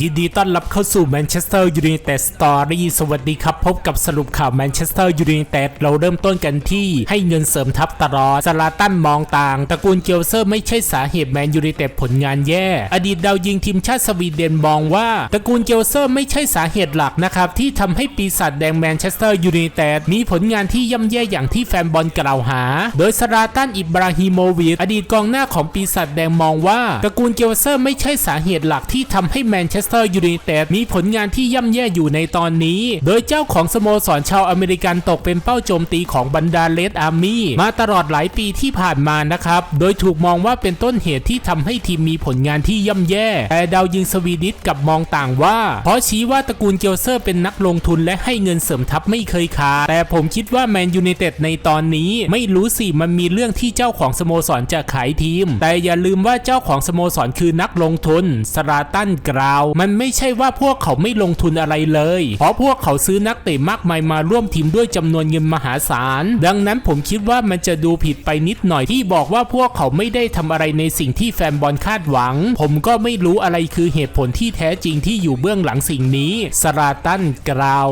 ยินดีต้อนรับเข้าสู่แมนเชสเตอร์ยูไนเต็ดสตอรี่สวัสดีครับ พบกับสรุปข่าวแมนเชสเตอร์ยูไนเต็ดเราเริ่มต้นกันที่ให้เงินเสริมทัพตลอดซาลาตันมองต่าง ตระกูลเกลเซอร์ไม่ใช่สาเหตุแมนยูไนเต็ดผลงานแย่ อดีตดาวยิงทีมชาติสวีเดนมองว่า ตระกูลเกลเซอร์ไม่ใช่สาเหตุหลักนะครับที่ทำให้ปีศาจแดงแมนเชสเตอร์ยูไนเต็ดมีผลงานที่ย่ำแย่อย่างที่แฟนบอลกล่าวหา โดยซาลาตันอิบราฮิโมวิชอดีตกองหน้าของปีศาจแดงมองว่าตระกูลเกลเซอร์ไม่ใช่สาเหตุหลักที่ทำให้แมนเชสเตอร์ยูไนเต็ดมีผลงานที่ย่ำแย่อยู่ในตอนนี้ โดยเจ้าของของสโมสรชาวอเมริกันตกเป็นเป้าโจมตีของบรรดาเลดอาร์มี่มาตลอดหลายปีที่ผ่านมานะครับ โดยถูกมองว่าเป็นต้นเหตุที่ทำให้ทีมมีผลงานที่ย่ำแย่แต่ดาวยิงสวีดิชกับมองต่างว่า เพราะชี้ว่าตระกูลเกลเซอร์เป็นนักลงทุนและให้เงินเสริมทัพไม่เคยขาดแต่ผมคิดว่าแมนยูไนเต็ดในตอนนี้ ไม่รู้สิมันมีเรื่องที่เจ้าของสโมสรจะขายทีม แต่อย่าลืมว่าเจ้าของสโมสรคือนักลงทุนสราตันกราว มันไม่ใช่ว่าพวกเขาไม่ลงทุนอะไรเลย เพราะพวกเขาซื้อนักเตะมากมายมาร่วมทีมด้วยจำนวนเงินมหาศาล ดังนั้นผมคิดว่ามันจะดูผิดไปนิดหน่อยที่บอกว่าพวกเขาไม่ได้ทำอะไรในสิ่งที่แฟนบอลคาดหวัง ผมก็ไม่รู้อะไรคือเหตุผลที่แท้จริงที่อยู่เบื้องหลังสิ่งนี้ สราตันกราว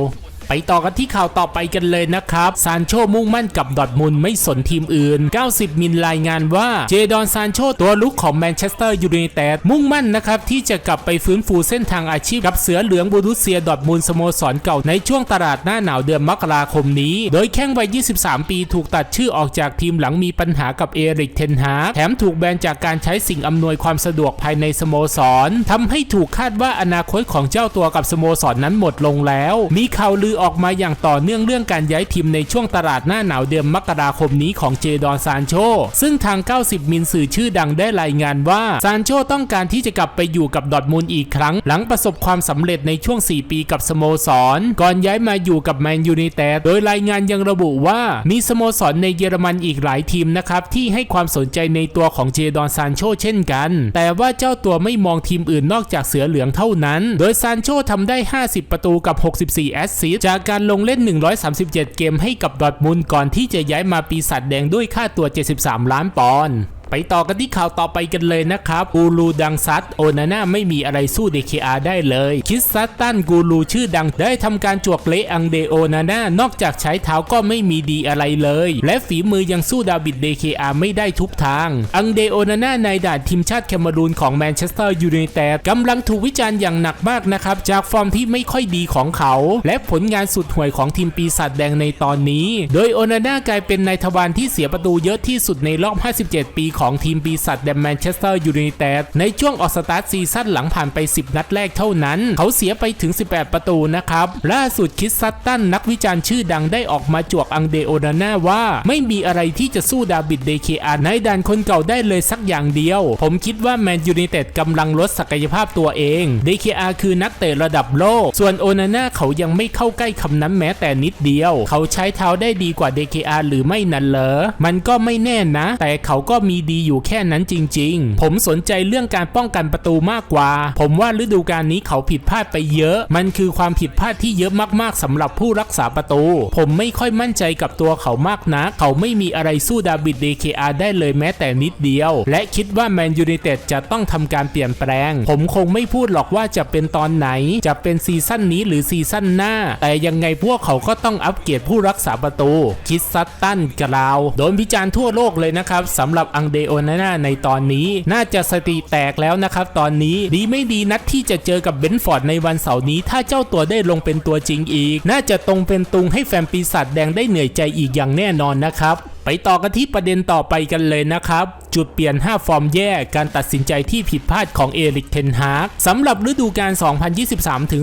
ไปต่อกันที่ข่าวต่อไปกันเลยนะครับ ซานโชมุ่งมั่นกับดอทมุนไม่สนทีมอื่น 90 มิลรายงานว่าเจดอนซานโชตัวลุกของแมนเชสเตอร์ยูไนเต็ดมุ่งมั่นนะครับ ที่จะกลับไปฟื้นฟูเส้นทางอาชีพกับเสือเหลืองบูรุสเซียดอทมุนสโมสรเก่าในช่วงตลาดหน้าหนาวเดือนมกราคมนี้ โดยแข้งวัย 23 ปีถูกตัดชื่อออกจากทีมหลังมีปัญหากับเอริกเทนฮาแถมถูกแบนจากการใช้สิ่งอำนวยความสะดวกภายในสโมสรทำให้ถูกคาดว่าอนาคตของเจ้าตัวกับสโมสรนั้นหมดลงแล้ว มีข่าวลือออกมาอย่างต่อเนื่องเรื่องการย้ายทีมในช่วงตลาดหน้าหนาวเดือนมกราคมนี้ของเจดอนซานโช ซึ่งทาง 90 มิลสื่อชื่อดังได้รายงานว่าซานโชต้องการที่จะกลับไปอยู่กับดอทมุนด์อีกครั้ง หลังประสบความสำเร็จในช่วง 4 ปีกับสโมสร ก่อนย้ายมาอยู่กับแมนยูไนเต็ดโดยรายงานยังระบุว่ามีสโมสรในเยอรมันอีกหลายทีมนะครับที่ให้ความสนใจในตัวของเจดอนซานโชเช่นกัน แต่ว่าเจ้าตัวไม่มองทีมอื่นนอกจากเสือเหลืองเท่านั้น โดยซานโชทำได้ 50 ประตูกับ 64 แอสซิสจากการลงเล่น 137 เกมให้กับดอทมุนก่อนที่จะย้ายมาปีศาจแดงด้วยค่าตัว 73 ล้านปอนด์ ไปต่อกันที่ข่าวต่อไปกันเลยนะครับกูรูดังซัดโอนาน่าไม่มีอะไรสู้ DKR ได้เลย คิดซัตตันกูรูชื่อดังได้ทำการจวกเละอังเดโอนาน่านอกจากใช้เท้าก็ไม่มีดีอะไรเลย และฝีมือยังสู้ดาบิด DKR ไม่ได้ทุกทาง อังเดโอนาน่าในด่านทีมชาติแคนารูนของแมนเชสเตอร์ยูไนเต็ดกำลังถูกวิจารณ์อย่างหนักมากนะครับจากฟอร์มที่ไม่ค่อยดีของเขา และผลงานสุดห่วยของทีมปีศาจแดงในตอนนี้ โดยโอนาน่ากลายเป็นนายทวารที่เสียประตูเยอะที่สุดในรอบ 57 ปีของทีมปีศาจแดงแมนเชสเตอร์ยูไนเต็ดในช่วงออกสตาร์ทซีซั่นหลังผ่านไป 10 นัดแรกเท่านั้น เขาเสียไปถึง 18 ประตูนะครับ ล่าสุดคิดซัตตันนักวิจารณ์ชื่อดังได้ออกมาจวกอังเดโอนาน่าว่า ไม่มีอะไรที่จะสู้ดาบิดเดเคอาในด่านคนเก่าได้เลยสักอย่างเดียว ผมคิดว่าแมนยูไนเต็ดกำลังลดศักยภาพตัวเองเดเคอาคือนักเตะระดับโลก ส่วนโอนาน่าเขายังไม่เข้าใกล้คำนั้นแม้แต่นิดเดียว เขาใช้เท้าได้ดีกว่า DKR หรือไม่นั่นเหรอมันก็ไม่แน่นะ แต่เขาก็มีดีอยู่แค่นั้นจริง ๆ ผมสนใจเรื่องการป้องกันประตูมากกว่า ผมว่าฤดูกาลนี้เขาผิดพลาดไปเยอะ มันคือความผิดพลาดที่เยอะมากๆสำหรับผู้รักษาประตู ผมไม่ค่อยมั่นใจกับตัวเขามากนะ เขาไม่มีอะไรสู้ดาบิด DKR ได้เลยแม้แต่นิดเดียว และคิดว่าแมนยูไนเต็ดจะต้องทำการเปลี่ยนแปลง ผมคงไม่พูดหรอกว่าจะเป็นตอนไหน จะเป็นซีซั่นนี้หรือซีซั่นหน้า แต่ยังไงพวกเขาก็ต้องอัปเกรดผู้รักษาประตู คิดซัตตันกล่าว โดนวิจารณ์ทั่วโลกเลยนะครับสำหรับอังเดเดโอนาน่าในตอนนี้ น่าจะสติแตกแล้วนะครับตอนนี้ดีไม่ดีนัดที่จะเจอกับเบนฟอร์ดในวันเสาร์นี้ ถ้าเจ้าตัวได้ลงเป็นตัวจริงอีก น่าจะตรงเป็นตุงให้แฟนปีศาจแดงได้เหนื่อยใจอีกอย่างแน่นอนนะครับไปต่อกันที่ประเด็นต่อไปกันเลยนะครับ จุดเปลี่ยน 5 ฟอร์มแย่ การตัดสินใจที่ผิดพลาดของเอริกเทนฮากสำหรับฤดูกาล 2023ถึง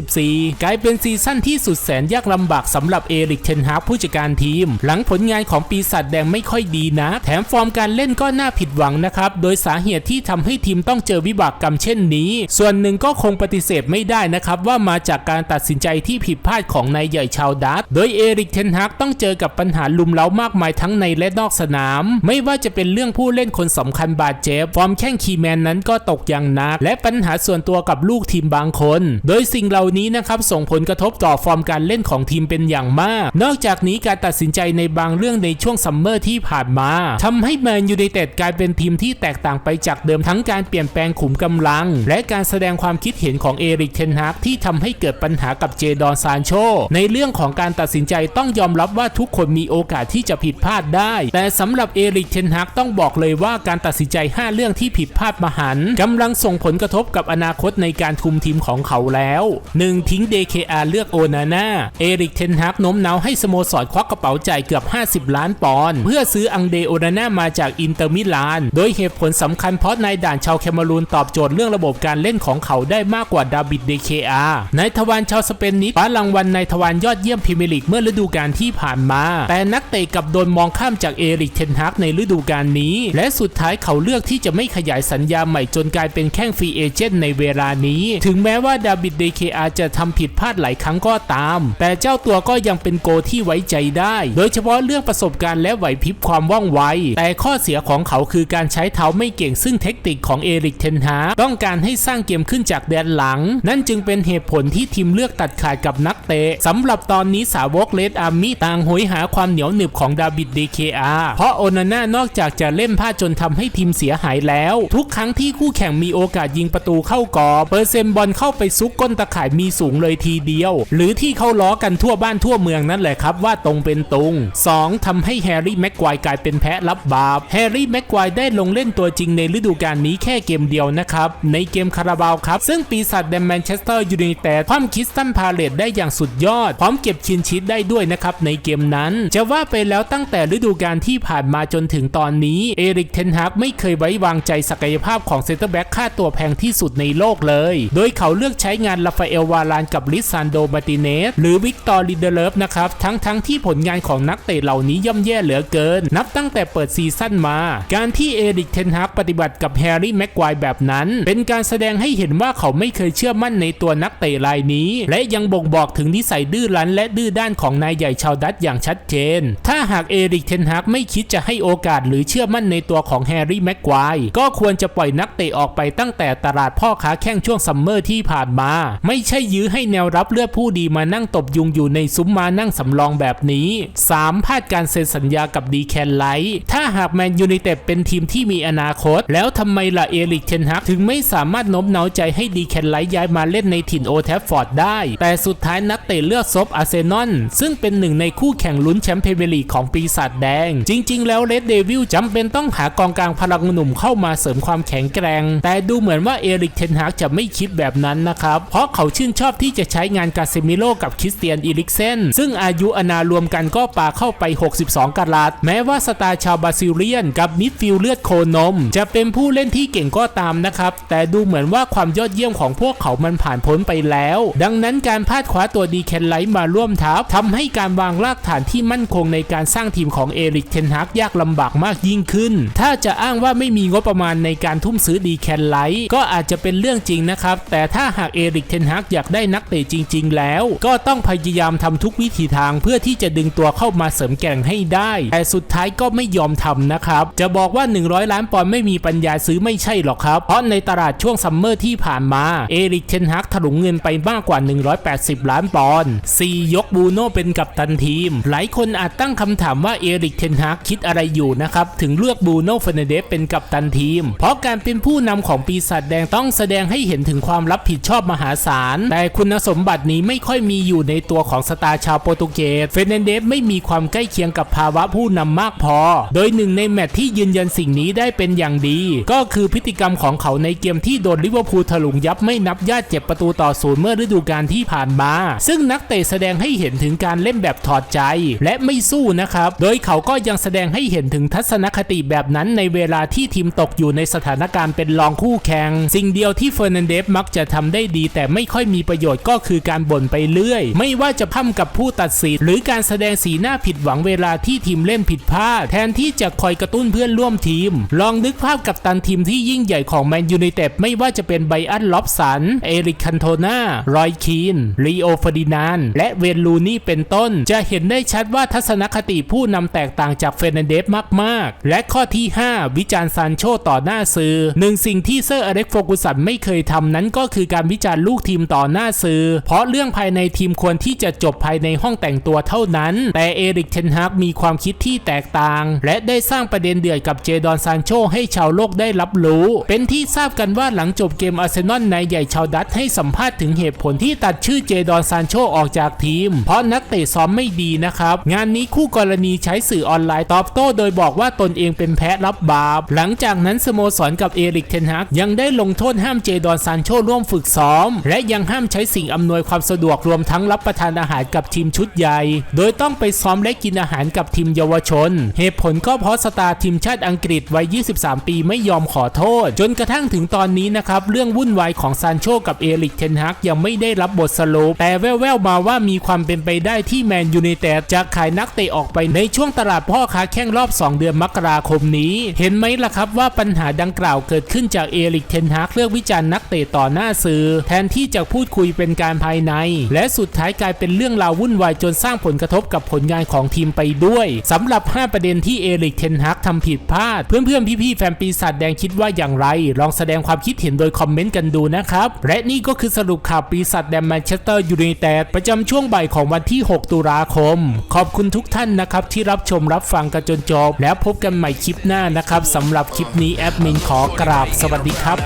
2024 กลายเป็นซีซั่นที่สุดแสนยากลำบากสำหรับเอริกเทนฮากผู้จัดการทีม หลังผลงานของปีศาจแดงไม่ค่อยดีนะ แถมฟอร์มการเล่นก็น่าผิดหวังนะครับ โดยสาเหตุที่ทำให้ทีมต้องเจอวิบากกรรมเช่นนี้ ส่วนหนึ่งก็คงปฏิเสธไม่ได้นะครับ ว่ามาจากการตัดสินใจที่ผิดพลาดของนายใหญ่ชาวดัตช์โดยเอริกเทนฮากต้องเจอกับปัญหาลุมเล้ามากมายทั้งในและนอกสนาม ไม่ว่าจะเป็นเรื่องผู้เล่นคนสำคัญบาดเจ็บฟอร์มแข้งคีแมนนั้นก็ตกอย่างหนัก และปัญหาส่วนตัวกับลูกทีมบางคน โดยสิ่งเหล่านี้นะครับส่งผลกระทบต่อฟอร์มการเล่นของทีมเป็นอย่างมาก นอกจากนี้การตัดสินใจในบางเรื่องในช่วงซัมเมอร์ที่ผ่านมาทำให้แมนยูไนเต็ดกลายเป็นทีมที่แตกต่างไปจากเดิมทั้งการเปลี่ยนแปลงขุมกำลัง และการแสดงความคิดเห็นของเอริกเทนฮากที่ทำให้เกิดปัญหากับเจดอนซานโช ในเรื่องของการตัดสินใจต้องยอมรับว่าทุกคนมีโอกาสที่จะผิดพลาดได้ แต่สำหรับเอริกเทนฮากต้องบอกเลยว่าการตัดสินใจ 5 เรื่องที่ผิดพลาดมหันต์กำลังส่งผลกระทบกับอนาคตในการคุมทีมของเขาแล้ว 1. ทิ้ง DKR เลือกโอนาน่าเอริกเทนฮากโน้มน้าวให้สโมสรควักกระเป๋าจ่ายเกือบ 50 ล้านปอนด์เพื่อซื้ออังเดโอนาน่ามาจากอินเตอร์มิลาน โดยเหตุผลสำคัญเพราะนายด่านชาวแคมารูนตอบโจทย์เรื่องระบบการเล่นของเขาได้มากกว่าดาบิด DKR นายทวารชาวสเปนนี้คว้ารางวัลนายทวารยอดเยี่ยมพรีเมียร์ลีกเมื่อฤดูกาลที่ผ่านมา แต่นักเตะกับโดนมองข้ามจากเอริกเทนฮากในฤดูกาลนี้ และสุดท้ายเขาเลือกที่จะไม่ขยายสัญญาใหม่จนกลายเป็นแข้งฟรีเอเจนต์ในเวลานี้ ถึงแม้ว่าดาบิด DKR จะทำผิดพลาดหลายครั้งก็ตาม แต่เจ้าตัวก็ยังเป็นโกที่ไว้ใจได้ โดยเฉพาะเรื่องประสบการณ์และไหวพริบความว่องไว แต่ข้อเสียียของเขาคือการใช้เท้าไม่เก่งซึ่งเทคนิคของเอริกเทนฮาต้องการให้สร้างเกมขึ้นจากแดนหลัง นั่นจึงเป็นเหตุผลที่ทีมเลือกตัดขาดกับนักเตะสำหรับตอนนี้สาวกเลดอาร์มี่ต่างโหยหาความเหนียวหนึบของดาบิด DKR เพราะโอนาน่านอกจากจะเล่นพลาดจนทำให้ทีมเสียหายแล้ว ทุกครั้งที่คู่แข่งมีโอกาสยิงประตูเข้ากรอบเปอร์เซ็นต์บอลเข้าไปซุกก้นตะข่ายมีสูงเลยทีเดียว หรือที่เขาล้อกันทั่วบ้านทั่วเมืองนั่นแหละครับว่าตรงเป็นตรง 2. ทำให้แฮร์รี่แม็กควายกลายเป็นแพะรับบาปแฮร์รี่แม็กควายได้ลงเล่นตัวจริงในฤดูกาลนี้แค่เกมเดียวนะครับ ในเกมคาราบาวครับ ซึ่งปีศาจแดนแมนเชสเตอร์ยูไนเต็ดคว่ำคิสตันพาเลตได้อย่างสุดยอด พร้อมเก็บชินชิดได้ด้วยนะครับในเกมนั้น จะว่าไปแล้วตั้งแต่ฤดูกาลที่ผ่านมาจนถึงตอนนี้เอริกเทนฮากไม่เคยไว้วางใจศักยภาพของเซนเตอร์แบ็กค่าตัวแพงที่สุดในโลกเลย โดยเขาเลือกใช้งานลาฟาเอลวารานกับลิซานโดมาติเนสหรือวิกตอร์ลิเดเลฟนะครับทั้งทั้งๆที่ผลงานของนักเตะเหล่านี้ย่ำแย่เหลือเกิน นับตั้งแต่เปิดซีซั่นมา การที่เอริกเทนฮากปฏิบัติกับแฮร์รี่แม็กควายแบบนั้น เป็นการแสดงให้เห็นว่าเขาไม่เคยเชื่อมั่นในตัวนักเตะรายนี้ และยังบ่งบอกถึงนิสัยดื้อรั้นและดื้อด้านของนายใหญ่ชาวดัตอย่างชัดเจน ถ้าหากเอริกเทนฮากไม่คิดจะให้โอกาสหรือเชื่อมั่นในตัวของแฮร์รี่แม็กควายก็ควรจะปล่อยนักเตะออกไปตั้งแต่ตลาดพ่อค้าแข้งช่วงซัมเมอร์ที่ผ่านมา ไม่ใช่ยื้อให้แนวรับเลือดผู้ดีมานั่งตบยุงอยู่ในซุ้มมานั่งสำรองแบบนี้ 3. พลาดการเซ็นสัญญากับดีแคนไลท์ถ้าหากแมนยูไนเต็ดเป็นทีมที่มีอนาคต แล้วทำไมล่ะเอริกเทนฮักถึงไม่สามารถโน้มน้าวใจให้ดีแคนไลท์ย้ายมาเล่นในถิ่นโอแทฟฟอร์ดได้ แต่สุดท้ายนักเตะเลือกซบอาร์เซนอลซึ่งเป็นหนึ่งในคู่แข่งลุ้นแชมป์พรีเมียร์ลีกของปีศาจแดง จริง ๆ แล้วเรดเดวิลจำเป็นต้องหากองกลางพลังหนุ่มเข้ามาเสริมความแข็งแกร่งแต่ดูเหมือนว่าเอริกเทนฮักจะไม่คิดแบบนั้นนะครับ เพราะเขาชื่นชอบที่จะใช้งานกาเซมิโลกับคริสเตียนอีริกเซนซึ่งอายุอนารวมกันก็ปาเข้าไป 62กะลัดแม้ว่าสตาร์ชาวบราซิเลียนกับมิดฟิลเลือดโคนม จะเป็นผู้เล่นที่เก่งก็ตามนะครับ แต่ดูเหมือนว่าความยอดเยี่ยมของพวกเขามันผ่านพ้นไปแล้ว ดังนั้นการพาดคว้าตัวดีแคนไลท์มาร่วมทัพทำให้การวางรากฐานที่มั่นคงในการสร้างทีมของเอริกเทนฮากยากลำบากมากยิ่งขึ้น ถ้าจะอ้างว่าไม่มีงบประมาณในการทุ่มซื้อดีแคนไลท์ก็อาจจะเป็นเรื่องจริงนะครับ แต่ถ้าหากเอริกเทนฮากอยากได้นักเตะจริง ๆ แล้ว ก็ต้องพยายามทำทุกวิถีทางเพื่อที่จะดึงตัวเข้ามาเสริมแก่งให้ได้ แต่สุดท้ายก็ไม่ยอมทำนะครับจะบอกว่า 100 ล้านปอนด์ไม่มีปัญญาซื้อไม่ใช่หรอกครับ เพราะในตลาดช่วงซัมเมอร์ที่ผ่านมา เอริกเทนฮากถลุงเงินไปมากกว่า 180 ล้านปอนด์4ยกบูโน่เป็นกัปตันทีม หลายคนอาจตั้งคำถามว่าเอริกเทนฮากคิดอะไรอยู่นะครับ ถึงเลือกบูโน่เฟเนเดสเป็นกัปตันทีม เพราะการเป็นผู้นำของปีศาจแดงต้องแสดงให้เห็นถึงความรับผิดชอบมหาศาล แต่คุณสมบัตินี้ไม่ค่อยมีอยู่ในตัวของสตาร์ชาวโปรตุเกส เฟเนเดสไม่มีความใกล้เคียงกับภาวะผู้นำมากพอ โดยหนึ่งในแมตช์ที่ยืนยันสิ่งนี้ได้เป็นอย่างดี ก็คือพฤติกรรมของเขาในเกมที่โดนลิเวอร์พูลถลุงยับไม่นับญาติเจ็บประตูต่อศูนย์เมื่อฤดูกาลที่ผ่านมา ซึ่งนักเตะแสดงให้เห็นถึงการเล่นแบบถอดใจ และไม่สู้นะครับ โดยเขาก็ยังแสดงให้เห็นถึงทัศนคติแบบนั้นในเวลาที่ทีมตกอยู่ในสถานการณ์เป็นรองคู่แข่งสิ่งเดียวที่เฟอร์นันเดสมักจะทำได้ดี แต่ไม่ค่อยมีประโยชน์ก็คือการบ่นไปเรื่อย ไม่ว่าจะพั่มกับผู้ตัดสินหรือการแสดงสีหน้าผิดหวังเวลาที่ทีมเล่นผิดพลาด แทนที่จะคอยกระตุ้นเพื่อนร่วมทีม ลองนึกภาพกับตันทีมที่ยิ่งใหญ่ของแมนยูไนเต็ดไม่ว่าจะเป็นไบอันล็อบสัน เอริกคันโทนารอยคีนลีโอฟอร์ดินานและเวนลูนี่เป็นต้น จะเห็นได้ชัดว่าทัศนคติผู้ผู้นำแตกต่างจากเฟรนันเดสมาก ๆ และข้อที่ 5 วิจารณ์ซานโชต่อหน้าสื่อหนึ่งสิ่งที่เซอร์อเล็กโฟกุสันไม่เคยทำนั้นก็คือการวิจารณ์ลูกทีมต่อหน้าสื่อ เพราะเรื่องภายในทีมควรที่จะจบภายในห้องแต่งตัวเท่านั้น แต่เอริกเทนฮากมีความคิดที่แตกต่าง และได้สร้างประเด็นเดือดกับเจดอนซานโชให้ชาวโลกได้รับรู้ เป็นที่ทราบกันว่าหลังจบเกมอาร์เซนอลนายใหญ่ชาวดัตให้สัมภาษณ์ถึงเหตุผลที่ตัดชื่อเจดอนซานโชออกจากทีม เพราะนักเตะซ้อมไม่ดีนะครับ งานนี้คู่กรณีใช้สื่อออนไลน์ตอบโต้โดยบอกว่าตนเองเป็นแพ้รับบาป หลังจากนั้นสโมสรกับเอริกเทนฮากยังได้ลงโทษห้ามเจดอนซานโชร่วมฝึกซ้อม และยังห้ามใช้สิ่งอำนวยความสะดวกรวมทั้งรับประทานอาหารกับทีมชุดใหญ่ โดยต้องไปซ้อมและกินอาหารกับทีมเยาวชน เหตุผลก็เพราะสตาร์ทีมชาติอังกฤษวัย 23 ปีไม่ยอมขอโทษ จนกระทั่งถึงตอนนี้นะครับ เรื่องวุ่นวายของซานโชกับเอริกเทนฮากยังไม่ได้รับบทสรุปแต่แว่วๆมาว่ามีความเป็นไปได้ที่แมนยูไนเต็ดจะขายนักเตะออกไปในช่วงตลาดพ่อค้าแข่งรอบ 2 เดือนมกราคมนี้ เห็นไหมล่ะครับว่าปัญหาดังกล่าวเกิดขึ้นจากเอริกเทนฮากเลือกวิจารณ์นักเตะต่อหน้าสื่อ แทนที่จะพูดคุยเป็นการภายใน และสุดท้ายกลายเป็นเรื่องราววุ่นวายจนสร้างผลกระทบกับผลงานของทีมไปด้วยสำหรับ 5 ประเด็นที่เอริกเทนฮากทำผิดพลาด เพื่อนๆ พี่ๆ แฟนปีศาจแดงคิดว่าอย่างไร ลองแสดงความคิดเห็นโดยคอมเมนต์กันดูนะครับ และนี่ก็คือสรุปข่าวปีศาจแดงแมนเชสเตอร์ยูไนเต็ดประจำช่วงบ่ายของวันที่ 6 ตุลาคม ขอบคุณทุกท่านนะครับที่รับชมรับฟังกันจนจบแล้วพบกันใหม่คลิปหน้านะครับสำหรับคลิปนี้แอดมินขอกราบสวัสดีครับ